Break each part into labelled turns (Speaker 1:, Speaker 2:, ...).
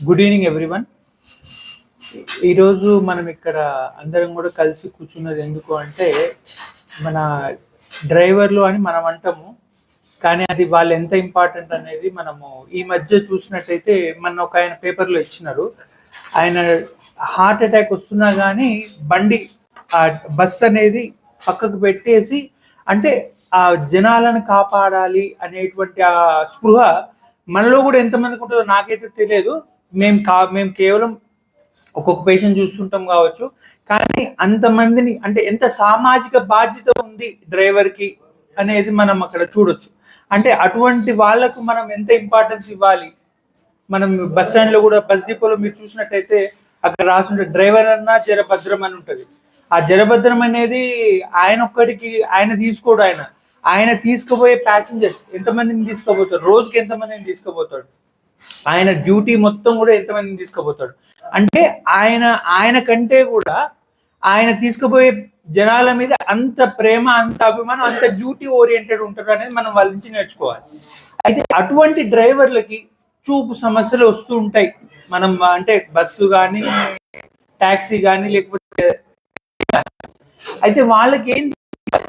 Speaker 1: Good evening everyone ఈరోజు మనం ఇక్కడ అందరం కూడా కలిసి కూర్చున్నది ఎందుకు అంటే మన డ్రైవర్లు అని మనం అంటాము కానీ అది వాళ్ళు ఎంత ఇంపార్టెంట్ అనేది మనము ఈ మధ్య చూసినట్టయితే మన ఒక ఆయన పేపర్లో ఇచ్చినారు. ఆయన హార్ట్ అటాక్ వస్తున్నా కానీ బండి ఆ బస్ అనేది పక్కకు పెట్టేసి అంటే ఆ జనాలను కాపాడాలి అనేటువంటి ఆ స్పృహ మనలో కూడా ఎంతమందికి ఉంటుందో నాకైతే తెలియదు. మేము కా మేము కేవలం ఒక్కొక్క పేషెంట్ చూస్తుంటాం కావచ్చు. కానీ అంతమందిని అంటే ఎంత సామాజిక బాధ్యత ఉంది డ్రైవర్కి అనేది మనం అక్కడ చూడొచ్చు. అంటే అటువంటి వాళ్ళకు మనం ఎంత ఇంపార్టెన్స్ ఇవ్వాలి? మనం బస్ స్టాండ్లో కూడా బస్ డిపోలో మీరు చూసినట్టయితే అక్కడ రాసుంటే డ్రైవర్ అన్నా జరభద్రం అని ఉంటుంది. ఆ జరభద్రం అనేది ఆయన ఒక్కడికి ఆయన తీసుకోడు ఆయన. ఆయన తీసుకుపోయే ప్యాసింజర్స్ ఎంతమందిని తీసుకోబోతాడు రోజుకి ఎంతమందిని తీసుకుపోతాడు? ఆయన డ్యూటీ మొత్తం కూడా ఎంతమందిని తీసుకుపోతాడు? అంటే ఆయన ఆయన కంటే కూడా ఆయన తీసుకుపోయే జనాల మీద అంత ప్రేమ అంత అభిమానం అంత డ్యూటీ ఓరియంటెడ్ ఉంటారు అనేది మనం వాళ్ళ నుంచి నేర్చుకోవాలి. అయితే అటువంటి డ్రైవర్లకి చూపు సమస్యలు వస్తూ ఉంటాయి. మనం అంటే బస్సు కానీ ట్యాక్సీ కానీ లేకపోతే అయితే వాళ్ళకి ఏంటి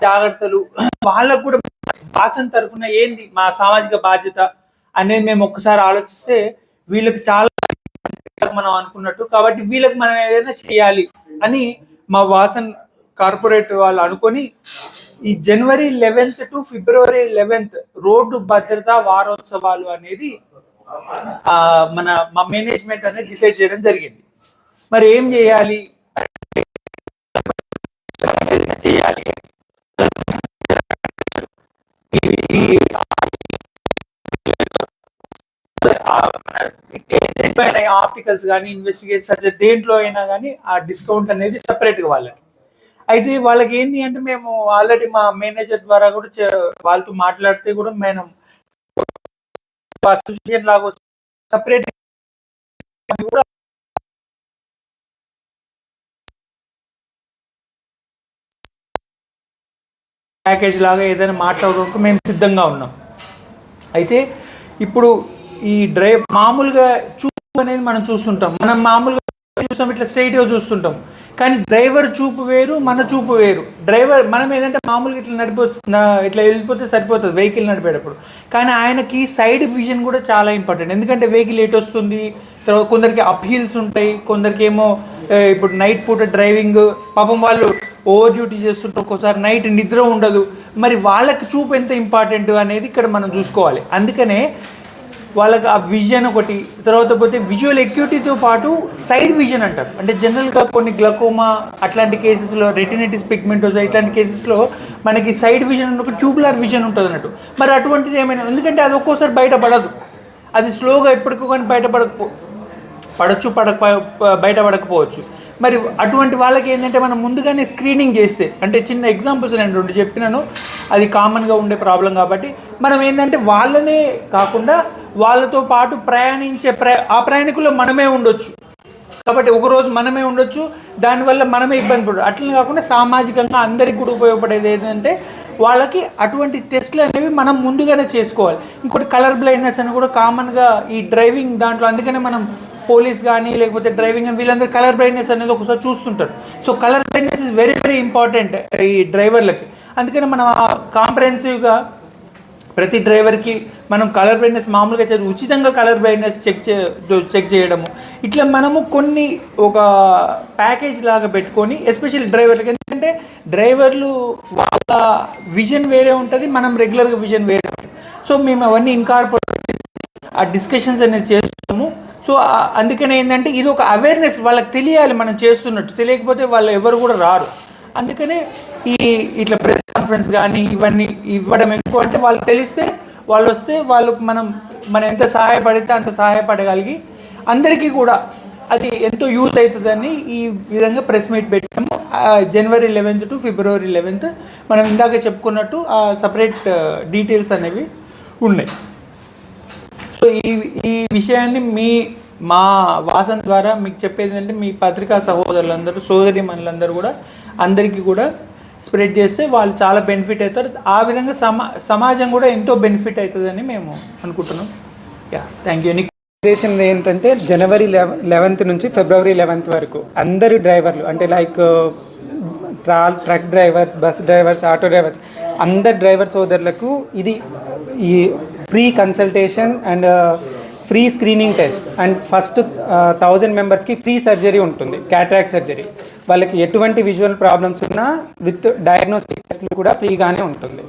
Speaker 1: జాగ్రత్తలు. వాళ్ళకు కూడా వాసన తరఫున ఏంది మా సామాజిక బాధ్యత అనేది మేము ఒక్కసారి ఆలోచిస్తే వీళ్ళకి చాలా మనం అనుకున్నట్టు. కాబట్టి వీళ్ళకి మనం ఏదైనా చేయాలి అని మా వాసన్ కార్పొరేట్ వాళ్ళు అనుకొని ఈ January eleventh to February eleventh road భద్రత వారోత్సవాలు అనేది మన మా మేనేజ్మెంట్ అనేది డిసైడ్ చేయడం జరిగింది. మరి ఏం చేయాలి? ఆర్టికల్స్ కానీ ఇన్వెస్టిగేట్ సర్చ్ దేంట్లో అయినా కానీ ఆ డిస్కౌంట్ అనేది సపరేట్గా వాళ్ళకి. అయితే వాళ్ళకి ఏంటి అంటే మేము ఆల్రెడీ మా మేనేజర్ ద్వారా కూడా చే- వాళ్ళతో మాట్లాడితే కూడా మేము అసోసియేషన్ లాగా సపరేట్ కూడా ప్యాకేజ్ లాగా ఏదైనా మాట్లాడుకుంటూ మేము సిద్ధంగా ఉన్నాం. అయితే ఇప్పుడు ఈ డ్రైవ్ మామూలుగా చూపు అనేది మనం చూస్తుంటాం. మనం మామూలుగా చూస్తాం ఇట్లా స్ట్రైట్గా చూస్తుంటాం. కానీ డ్రైవర్ చూపు వేరు మన చూపు వేరు. డ్రైవర్ మనం ఏంటంటే మామూలుగా ఇట్లా నడిపో ఇట్లా వెళ్ళిపోతే సరిపోతుంది వెహికల్ నడిపేటప్పుడు. కానీ ఆయనకి సైడ్ విజన్ కూడా చాలా ఇంపార్టెంట్ ఎందుకంటే వెహికల్ ఎటు వస్తుంది? తర్వాత కొందరికి అప్ హీల్స్ ఉంటాయి కొందరికి ఏమో ఇప్పుడు నైట్ పూట డ్రైవింగ్ పాపం వాళ్ళు ఓవర్ డ్యూటీ చేస్తుంటే ఒక్కోసారి నైట్ నిద్ర ఉండదు. మరి వాళ్ళకి చూపు ఎంత ఇంపార్టెంట్ అనేది ఇక్కడ మనం చూసుకోవాలి. అందుకనే వాళ్ళకి ఆ విజన్ ఒకటి తర్వాత పోతే విజువల్ ఎక్యూటీతో పాటు సైడ్ విజన్ అంటారు. అంటే జనరల్గా కొన్ని గ్లకోమా అట్లాంటి కేసెస్లో రెటినైటిస్ పిగ్మెంటోజా ఇట్లాంటి కేసెస్లో మనకి సైడ్ విజన్ ఒక ట్యూబులర్ విజన్ ఉంటుంది అన్నట్టు. మరి అటువంటిది ఏమైనా ఎందుకంటే అది ఒక్కోసారి బయటపడదు అది స్లోగా ఎప్పటికో కానీ బయటపడకపో పడచ్చు పడక బయటపడకపోవచ్చు మరి అటువంటి వాళ్ళకి ఏంటంటే మనం ముందుగానే స్క్రీనింగ్ చేస్తే అంటే చిన్న ఎగ్జాంపుల్స్ నేను రెండు చెప్పినాను. అది కామన్గా ఉండే ప్రాబ్లం కాబట్టి మనం ఏంటంటే వాళ్ళనే కాకుండా వాళ్ళతో పాటు ప్రయాణించే ప్రయా ఆ ప్రయాణికుల్లో మనమే ఉండొచ్చు. కాబట్టి ఒకరోజు మనమే ఉండొచ్చు దానివల్ల మనమే ఇబ్బంది పడదు అట్లనే కాకుండా సామాజికంగా అందరికి కూడా ఉపయోగపడేది ఏంటంటే వాళ్ళకి అటువంటి టెస్ట్లు అనేవి మనం ముందుగానే చేసుకోవాలి. ఇంకోటి కలర్ బ్లైండ్నెస్ అని కూడా కామన్గా ఈ డ్రైవింగ్ దాంట్లో అందుకనే మనం పోలీస్ కానీ లేకపోతే డ్రైవింగ్ అని వీళ్ళందరూ కలర్ బ్లైండ్నెస్ అనేది ఒకసారి చూస్తుంటారు. So colour blindness is very very important ఈ డ్రైవర్లకి. అందుకని మనం కాంప్రహెన్సివ్గా ప్రతి డ్రైవర్కి మనం కలర్ బ్రైట్నెస్ మామూలుగా చదివి ఉచితంగా కలర్ బ్రైట్నెస్ చెక్ చే చెక్ చేయడము. ఇట్లా మనము కొన్ని ఒక ప్యాకేజ్ లాగా పెట్టుకొని ఎస్పెషల్లీ డ్రైవర్లకి ఎందుకంటే డ్రైవర్లు వాళ్ళ విజన్ వేరే ఉంటుంది మనం రెగ్యులర్గా విజన్ వేరే ఉంటుంది. సో మేము అవన్నీ ఇన్కార్పొరేట్ ఆ డిస్కషన్స్ అనేది చేస్తాము. సో అందుకనే ఏంటంటే ఇది ఒక అవేర్నెస్ వాళ్ళకి తెలియాలి మనం చేస్తున్నట్టు. తెలియకపోతే వాళ్ళు ఎవరు కూడా రారు. అందుకనే ఈ ఇట్లా ప్రెస్ కాన్ఫరెన్స్ కానీ ఇవన్నీ ఇవ్వడం ఎక్కువ. అంటే వాళ్ళకి తెలిస్తే వాళ్ళు వస్తే వాళ్ళకు మనం మనం ఎంత సహాయపడితే అంత సహాయపడగలిగి అందరికీ కూడా అది ఎంతో యూజ్ అవుతుందని ఈ విధంగా ప్రెస్ మీట్ పెట్టాము. ఆ, January eleventh to February eleventh మనం ఇందాక చెప్పుకున్నట్టు ఆ సపరేట్ డీటెయిల్స్ అనేవి ఉన్నాయి. సో ఈ ఈ విషయాన్ని మీ మా వాసన ద్వారా మీకు చెప్పేది ఏంటంటే మీ పత్రికా సహోదరులందరూ సోదరి మనులందరూ కూడా అందరికీ కూడా స్ప్రెడ్ చేస్తే వాళ్ళు చాలా బెనిఫిట్ అవుతారు. ఆ విధంగా సమా సమాజం కూడా ఎంతో బెనిఫిట్ అవుతుందని మేము అనుకుంటున్నాం. యా థ్యాంక్ యూ
Speaker 2: ఉద్దేశం ఏంటంటే జనవరి లెవెన్త్ నుంచి ఫిబ్రవరి లెవెన్త్ వరకు అందరు డ్రైవర్లు అంటే లైక్ ట్రా truck drivers bus drivers auto drivers అందరు డ్రైవర్ సోదరులకు ఇది ఈ free consultation and free screening test. And first thousand మెంబర్స్కి ఫ్రీ సర్జరీ ఉంటుంది క్యాట్రాక్ సర్జరీ. వాళ్ళకి ఎటువంటి విజువల్ ప్రాబ్లమ్స్ ఉన్నా విత్ డయాగ్నోస్టిక్ టెస్ట్లు కూడా ఫ్రీగానే ఉంటుంది.